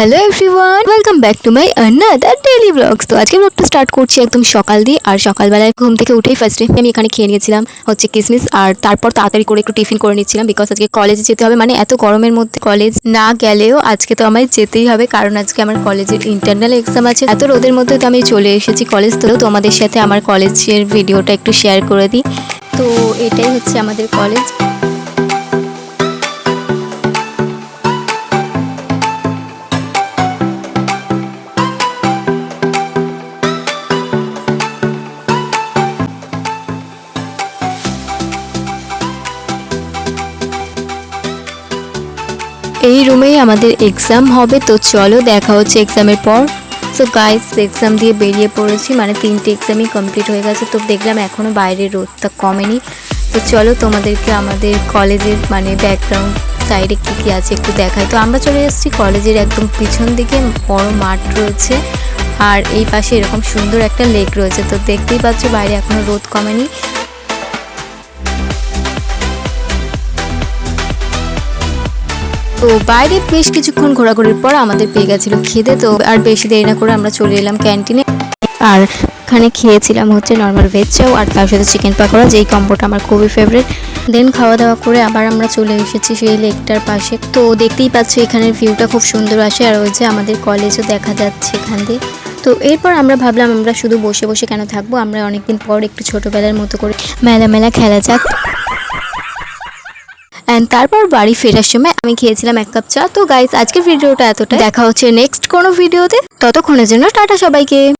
Hello everyone welcome back to my another daily blogs তো আজকে ব্লগটা স্টার্ট করছি একদম সকাল দিয়ে, আর সকালবেলায় ঘুম থেকে উঠেই ফার্স্টে আমি এখানে খেয়ে নিয়েছিলাম হচ্ছে কিসমিস, আর তারপর তাড়াতাড়ি করে একটু টিফিন করে নিচ্ছিলাম বিকজ আজকে কলেজে যেতে হবে। মানে এত গরমের মধ্যে কলেজ না গেলেও আজকে তো আমায় যেতেই হবে, কারণ আজকে আমার কলেজের ইন্টারনাল এক্সাম আছে। এত রোদের মধ্যে তো আমি চলে এসেছি কলেজ তো তোমাদের সাথে আমার কলেজের ভিডিওটা একটু শেয়ার করে দিই। তো এটাই হচ্ছে আমাদের কলেজ এই রুমেই আমাদের এক্সাম হবে। তো চলো দেখা হচ্ছে এক্সামের পর। সো গাইস এক্সাম দিয়ে বেরিয়ে পড়েছি। মানে তিনটে এক্সামই কমপ্লিট হয়ে গেছে। তো দেখলাম এখনও বাইরে রোদটা কমেনি। তো চলো তোমাদেরকে আমাদের কলেজের মানে ব্যাকগ্রাউন্ড সাইডে কী কী আছে একটু দেখাই। তো আমরা চলে এসেছি কলেজের একদম পিছন দিকে, বড় মাঠ রয়েছে। আর এই পাশে এরকম সুন্দর একটা লেক রয়েছে। তো দেখতেই পাচ্ছ বাইরে এখনও রোদ কমেনি। তো বাইরে বেশ কিছুক্ষণ ঘোরাঘুরির পর আমাদের পেয়ে গেছিল খিদে, তো আর বেশি দেরি না করে আমরা চলে এলাম ক্যান্টিনে। আর এখানে খেয়েছিলাম হচ্ছে নর্মাল ভেজ চাও আর তার সাথে চিকেন পাকোড়া, যেই কম্বোটা আমার খুবই ফেভারিট দেন খাওয়া দাওয়া করে আবার আমরা চলে এসেছি সেই লেকটার পাশে। তো দেখতেই পাচ্ছ এখানের ভিউটা খুব সুন্দর আসে আর ওই যে আমাদের কলেজও দেখা যাচ্ছে এখান দিয়ে। তো এরপর আমরা ভাবলাম আমরা শুধু বসে বসে কেন থাকব? আমরা অনেকদিন পর একটু ছোটোবেলার মতো করে মেলা মেলা খেলা যাক। অ্যান্ড তারপর বাড়ি ফেরার সময় আমি খেয়েছিলাম এক কাপ চা। তো গাইজ আজকের ভিডিওটা এতটা দেখা হচ্ছে নেক্সট কোনো ভিডিওতে ততক্ষণের জন্য টাটা সবাইকে।